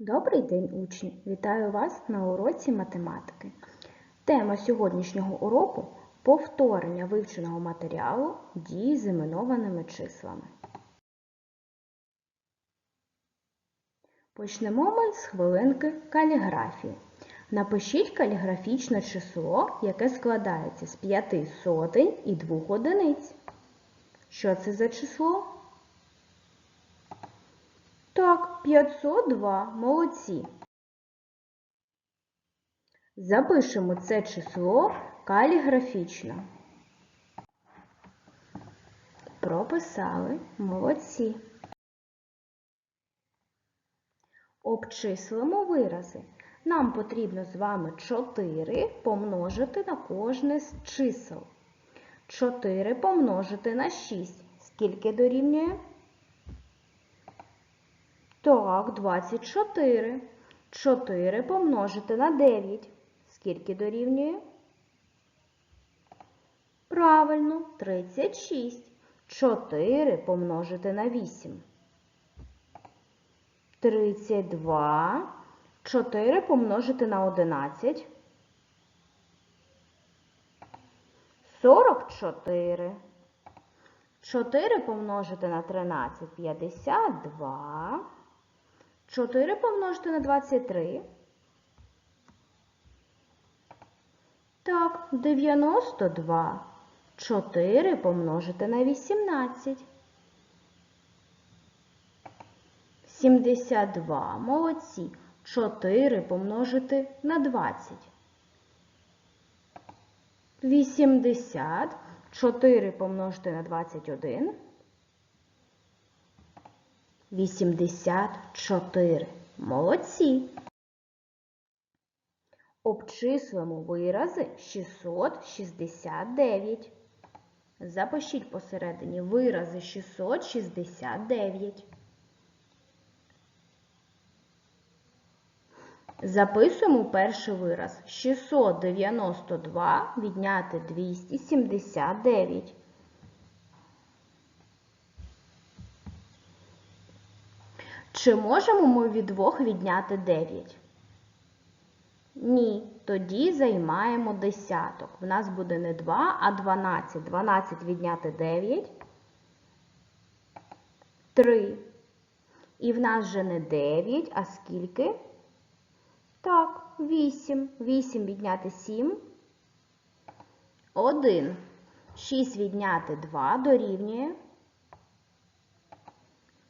Добрий день, учні! Вітаю вас на уроці математики. Тема сьогоднішнього уроку повторення вивченого матеріалу дії з іменованими числами. Почнемо ми з хвилинки каліграфії. Напишіть каліграфічне число, яке складається з п'яти сотень і двох одиниць. Що це за число? Так, 502. Молодці. Запишемо це число каліграфічно. Прописали. Молодці. Обчислимо вирази. Нам потрібно з вами 4 помножити на кожне з чисел. 4 помножити на 6. Скільки дорівнює? Так, 24. 4 помножити на 9. Скільки дорівнює? Правильно, 36. 4 помножити на 8. 32. 4 помножити на 11. 44. 4 помножити на 13 52. 4 помножити на 23. Так, 92. 4 помножити на 18. 72. Молодці. 4 помножити на 20. 80. 4 помножити на 21. 84. Молодці. Обчислимо вирази 669. Запишіть посередині вирази 669. Записуємо перший вираз. 692 відняти 279. Чи можемо ми від двох відняти 9? Ні. Тоді займаємо десяток. В нас буде не 2, а 12. 12 відняти 9. 3. І в нас вже не 9, а скільки? Так, 8. 8 відняти 7. 1. 6 відняти 2 дорівнює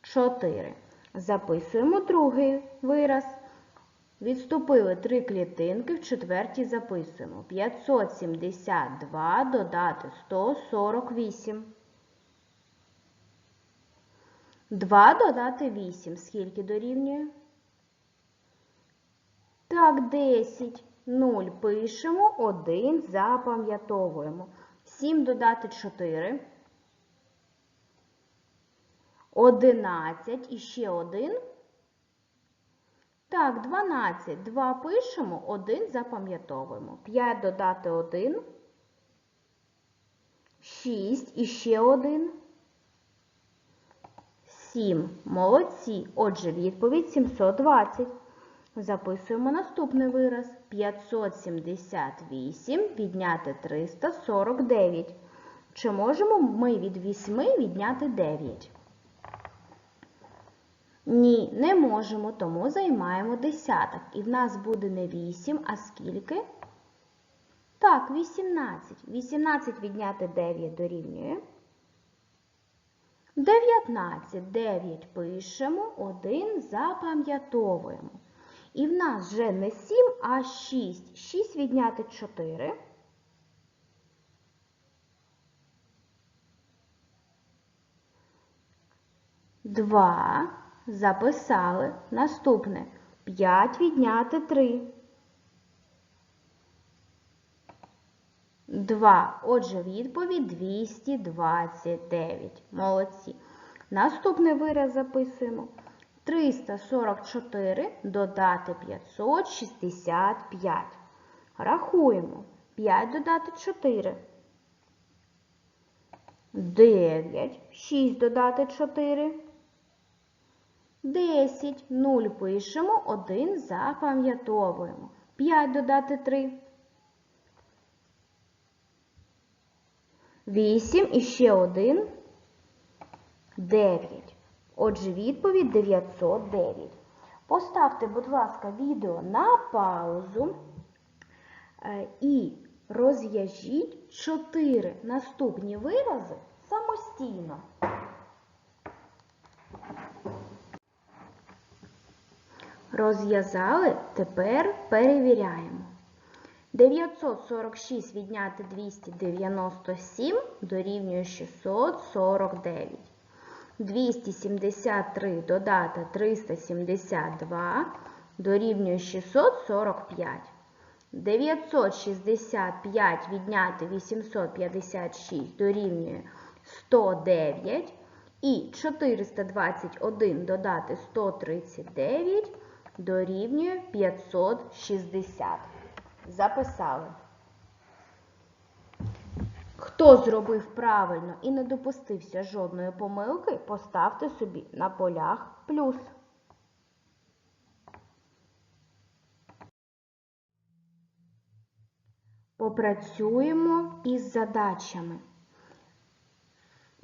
4. Записуємо другий вираз. Відступили три клітинки, в четвертій записуємо. 572 додати 148. 2 додати 8. Скільки дорівнює? Так, 10. 0 пишемо, 1 запам'ятовуємо. 7 додати 4. 11 і ще 1. Так, 12. 2 пишемо, 1 запам'ятовуємо. 5 додати 1. 6 і ще 1. 7. Молодці. Отже, відповідь 720. Записуємо наступний вираз. 578 відняти 349. Чи можемо ми від 8 відняти 9? Ні, не можемо, тому займаємо десяток. І в нас буде не 8, а скільки? Так, 18. 18 відняти 9 дорівнює. 19. 9 пишемо, 1 запам'ятовуємо. І в нас вже не 7, а 6. 6 відняти 4. Два. Записали. Наступне. 5 відняти 3. 2. Отже, відповідь 229. Молодці. Наступний вираз записуємо. 344 додати 565. Рахуємо. 5 додати 4. 9. 6 додати 4. 10. 0 пишемо, 1 запам'ятовуємо. 5 додати 3. 8 і ще 1. 9. Отже, відповідь 909. Поставте, будь ласка, відео на паузу е, і розв'яжіть 4 наступні вирази самостійно. Розв'язали, тепер перевіряємо. 946 відняти 297 дорівнює 649. 273 додати 372 дорівнює 645. 965 відняти 856 дорівнює 109. І 421 додати 139 дорівнює 560. Записали. Хто зробив правильно і не допустився жодної помилки, поставте собі на полях плюс. Попрацюємо із задачами.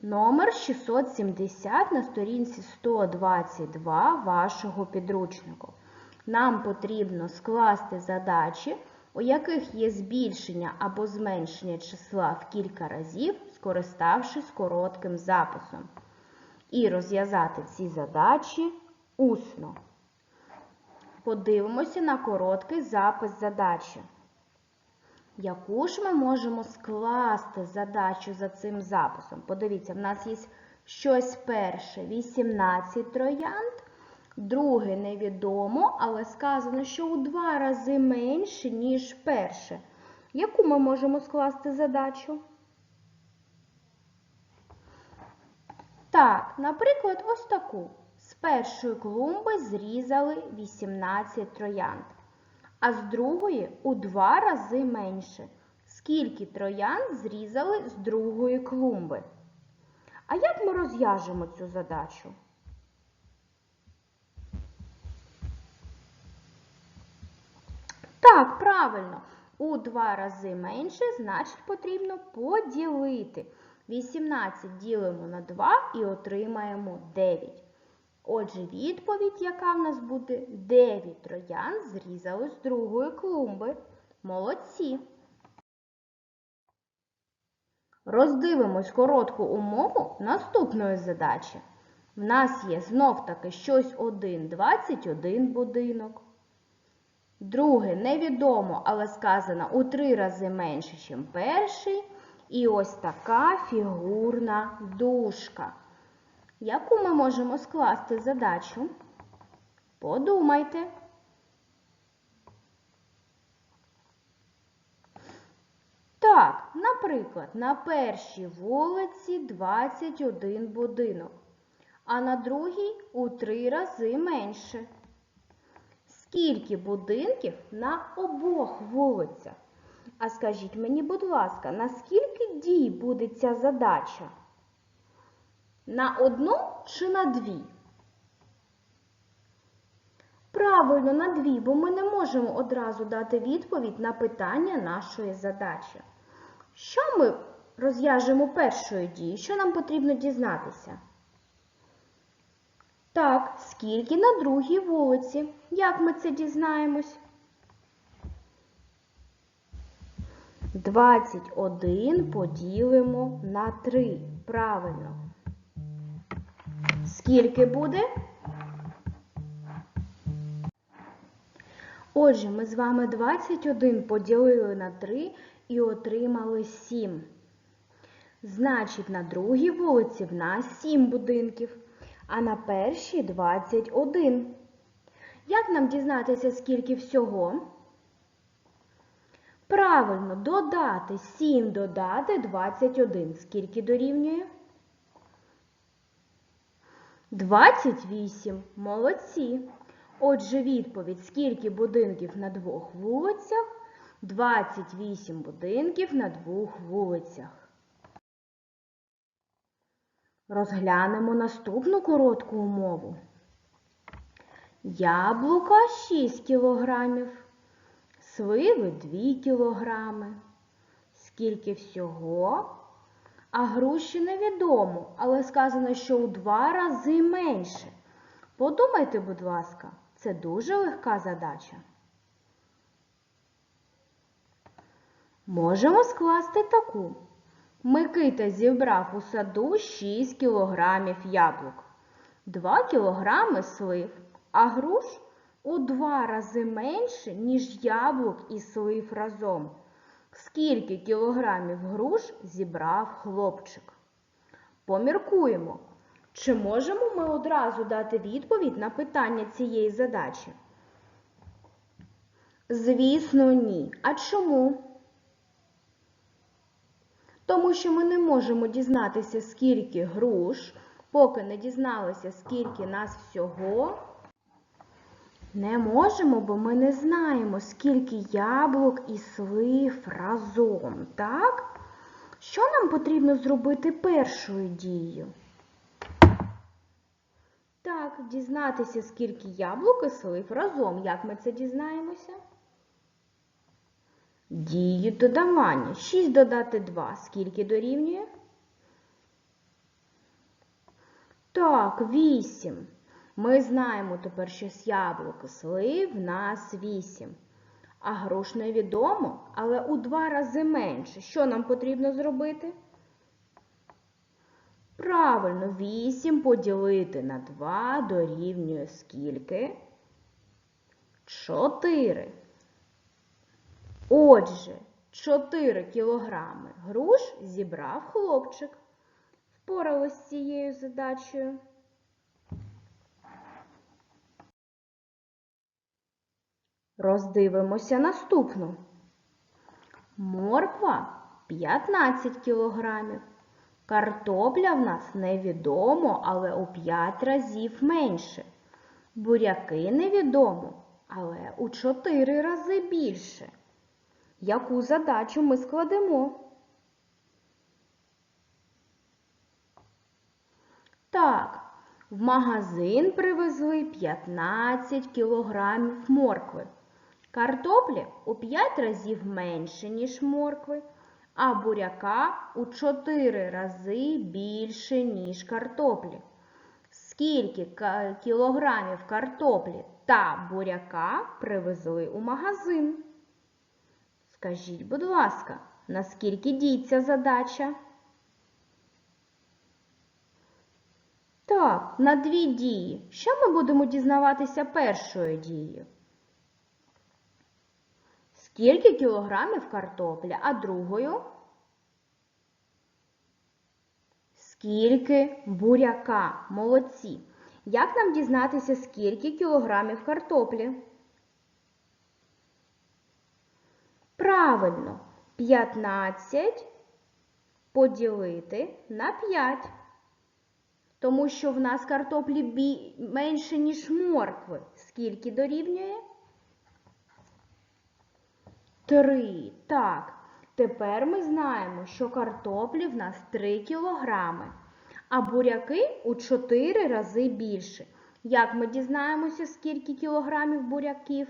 Номер 670 на сторінці 122 вашого підручнику. Нам потрібно скласти задачі, у яких є збільшення або зменшення числа в кілька разів, скориставшись коротким записом. І розв'язати ці задачі усно. Подивимося на короткий запис задачі. Яку ж ми можемо скласти задачу за цим записом? Подивіться, в нас є щось перше 18 троянд, друге невідомо, але сказано, що у два рази менше, ніж перше. Яку ми можемо скласти задачу? Так, наприклад, ось таку. З першої клумби зрізали 18 троянд а з другої у два рази менше. Скільки троян зрізали з другої клумби? А як ми розв'яжемо цю задачу? Так, правильно, у два рази менше, значить, потрібно поділити. 18 ділимо на 2 і отримаємо 9. Отже, відповідь, яка в нас буде, 9 троян зрізали з другої клумби. Молодці. Роздивимось коротку умову наступної задачі. В нас є знов-таки щось 1, 21 будинок. Друге невідомо, але сказано у три рази менше, ніж перший. І ось така фігурна дужка. Яку ми можемо скласти задачу? Подумайте. Так, наприклад, на першій вулиці 21 будинок, а на другій у три рази менше. Скільки будинків на обох вулицях? А скажіть мені, будь ласка, на скільки дій буде ця задача? На одну чи на дві? Правильно, на дві, бо ми не можемо одразу дати відповідь на питання нашої задачі. Що ми розв'яжемо першою дією? Що нам потрібно дізнатися? Так, скільки на другій вулиці? Як ми це дізнаємось? 21 поділимо на 3. Правильно. Скільки буде? Отже, ми з вами 21 поділили на 3 і отримали 7. Значить, на другій вулиці в нас 7 будинків, а на першій 21. Як нам дізнатися, скільки всього? Правильно, додати 7 додати 21. Скільки дорівнює? 28. Молодці. Отже, відповідь, скільки будинків на двох вулицях? 28 будинків на двох вулицях. Розглянемо наступну коротку умову. Яблука 6 кілограмів, сливи 2 кілограми. Скільки всього? А груші невідомо, але сказано, що у два рази менше. Подумайте, будь ласка, це дуже легка задача. Можемо скласти таку. Микита зібрав у саду 6 кілограмів яблук, 2 кілограми слив, а груш у два рази менше, ніж яблук і слив разом. Скільки кілограмів груш зібрав хлопчик? Поміркуємо, чи можемо ми одразу дати відповідь на питання цієї задачі? Звісно, ні. А чому? Тому що ми не можемо дізнатися, скільки груш, поки не дізналися, скільки нас всього. Не можемо, бо ми не знаємо, скільки яблук і слив разом, так? Що нам потрібно зробити першою дією? Так, дізнатися, скільки яблук і слив разом. Як ми це дізнаємося? Дії додавання. 6 додати 2. Скільки дорівнює? Так, 8. Ми знаємо тепер, що з яблук слив в нас 8. А груш невідомо, але у два рази менше. Що нам потрібно зробити? Правильно, 8 поділити на 2 дорівнює скільки? 4. Отже, 4 кілограми груш зібрав хлопчик. Впоралась з цією задачею. Роздивимося наступну. Морква 15 кілограмів. Картопля в нас невідомо, але у 5 разів менше. Буряки невідомо, але у 4 рази більше. Яку задачу ми складемо? Так, в магазин привезли 15 кілограмів моркви. Картоплі у 5 разів менше, ніж моркви, а буряка у 4 рази більше, ніж картоплі. Скільки кілограмів картоплі та буряка привезли у магазин? Скажіть, будь ласка, наскільки діється задача? Так, на дві дії. Що ми будемо дізнаватися першою дією? Скільки кілограмів картопля, а другою? Скільки буряка? Молодці. Як нам дізнатися, скільки кілограмів картоплі? Правильно, 15 поділити на 5. Тому що в нас картоплі бі... менше, ніж моркви. Скільки дорівнює? 3. Так. Тепер ми знаємо, що картоплі в нас 3 кілограми, а буряки у 4 рази більше. Як ми дізнаємося, скільки кілограмів буряків?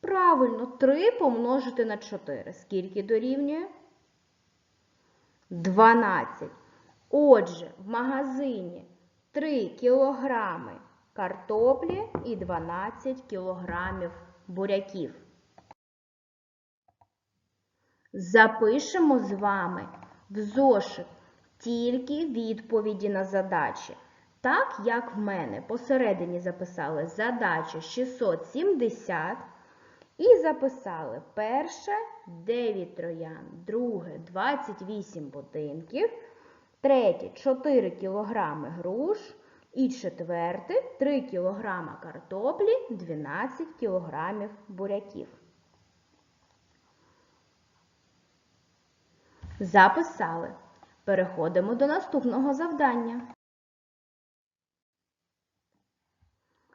Правильно, 3 помножити на 4. Скільки дорівнює? 12. Отже, в магазині 3 кілограми картоплі і 12 кілограмів буряків. Запишемо з вами в зошит тільки відповіді на задачі. Так, як в мене посередині записали задача 670 і записали перше 9 троян, друге 28 будинків, третє 4 кілограми груш і четверте 3 кілограма картоплі, 12 кілограмів буряків. Записали. Переходимо до наступного завдання.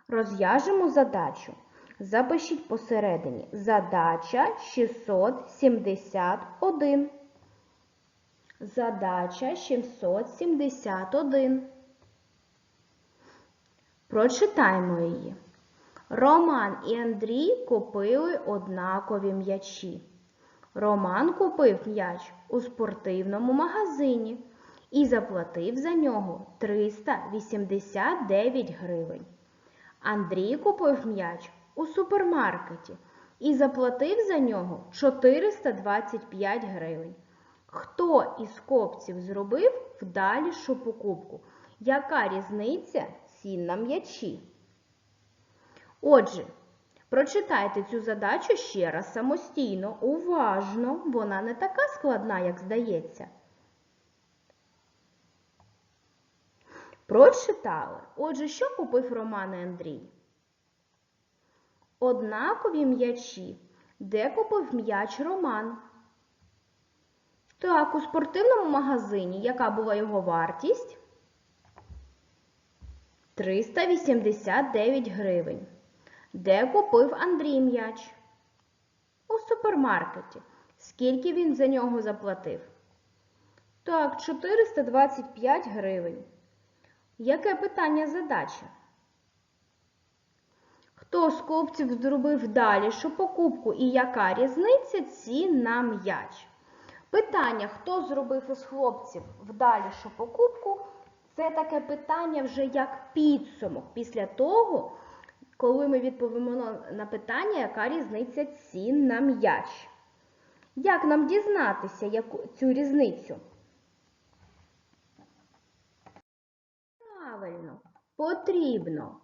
Розв'яжемо задачу. Запишіть посередині. Задача 671. Задача 671. Прочитаймо її. Роман і Андрій купили однакові м'ячі. Роман купив м'яч у спортивному магазині і заплатив за нього 389 гривень. Андрій купив м'яч у супермаркеті і заплатив за нього 425 гривень. Хто із копців зробив вдалішу покупку? Яка різниця цін на м'ячі? Отже, прочитайте цю задачу ще раз самостійно, уважно, вона не така складна, як здається. Прочитали. Отже, що купив Роман і Андрій? Однакові м'ячі. Де купив м'яч Роман? Так, у спортивному магазині. Яка була його вартість? 389 гривень. Де купив Андрій м'яч? У супермаркеті. Скільки він за нього заплатив? Так, 425 гривень. Яке питання задачі? Хто з купців зробив далішу покупку і яка різниця цін на м'яч? Питання, хто зробив із хлопців вдалішу покупку, це таке питання вже як підсумок після того, коли ми відповімо на питання, яка різниця цін на м'яч. Як нам дізнатися яку, цю різницю? Правильно, потрібно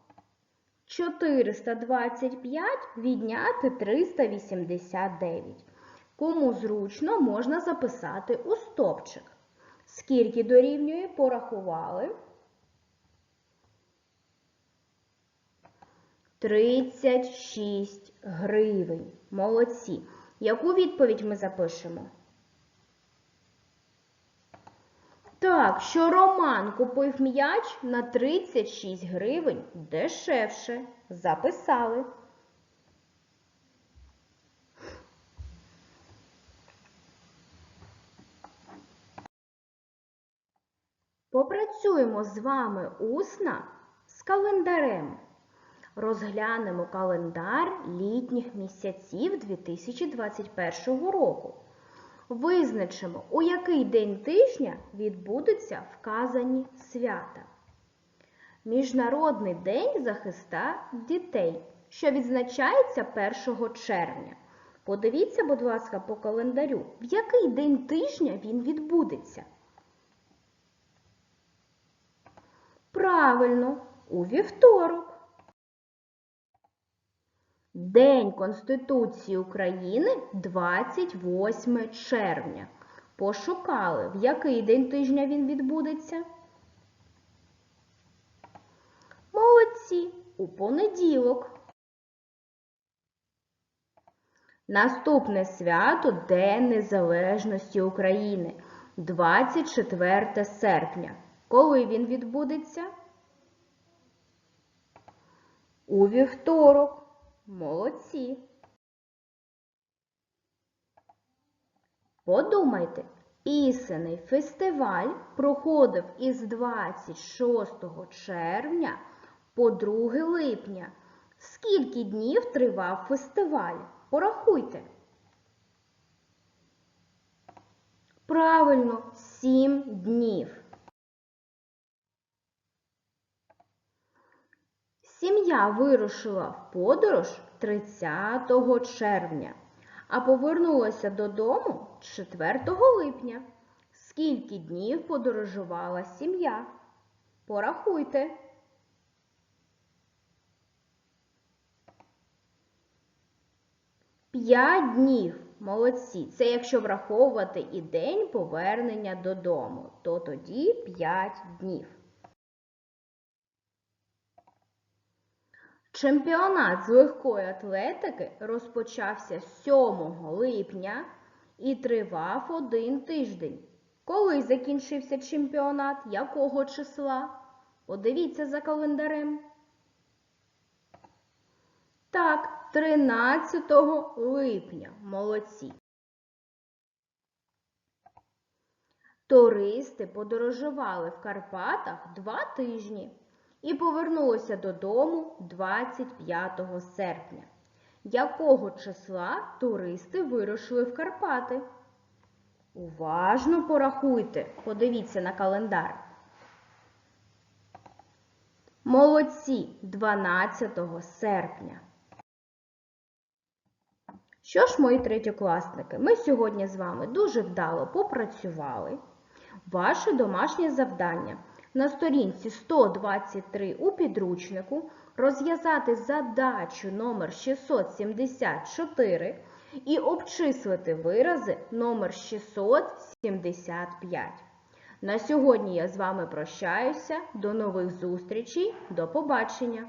425 відняти 389. Кому зручно, можна записати у стопчик. Скільки дорівнює, порахували. 36 гривень. Молодці. Яку відповідь ми запишемо? Так, що Роман купив м'яч на 36 гривень дешевше. Записали. Попрацюємо з вами усно з календарем. Розглянемо календар літніх місяців 2021 року. Визначимо, у який день тижня відбудуться вказані свята. Міжнародний день захиста дітей, що відзначається 1 червня. Подивіться, будь ласка, по календарю, в який день тижня він відбудеться. Правильно, у вівторок. День Конституції України 28 червня. Пошукали, в який день тижня він відбудеться? Молодці, у понеділок. Наступне свято День Незалежності України 24 серпня. Коли він відбудеться? У вівторок. Молодці. Подумайте, пісенний фестиваль проходив із 26 червня по 2 липня. Скільки днів тривав фестиваль? Порахуйте. Правильно, 7 днів. Сім'я вирушила в подорож 30 червня, а повернулася додому 4 липня. Скільки днів подорожувала сім'я? Порахуйте. П'ять днів. Молодці. Це якщо враховувати і день повернення додому, то тоді 5 днів. Чемпіонат з легкої атлетики розпочався 7 липня і тривав один тиждень. Коли закінчився чемпіонат? Якого числа? Подивіться за календарем. Так, 13 липня. Молодці. Туристи подорожували в Карпатах два тижні і повернулися додому 25 серпня. Якого числа туристи вирушили в Карпати? Уважно порахуйте, подивіться на календар. Молодці 12 серпня. Що ж, мої третьокласники, ми сьогодні з вами дуже вдало попрацювали. Ваше домашнє завдання на сторінці 123 у підручнику розв'язати задачу номер 674 і обчислити вирази номер 675. На сьогодні я з вами прощаюся. До нових зустрічей. До побачення!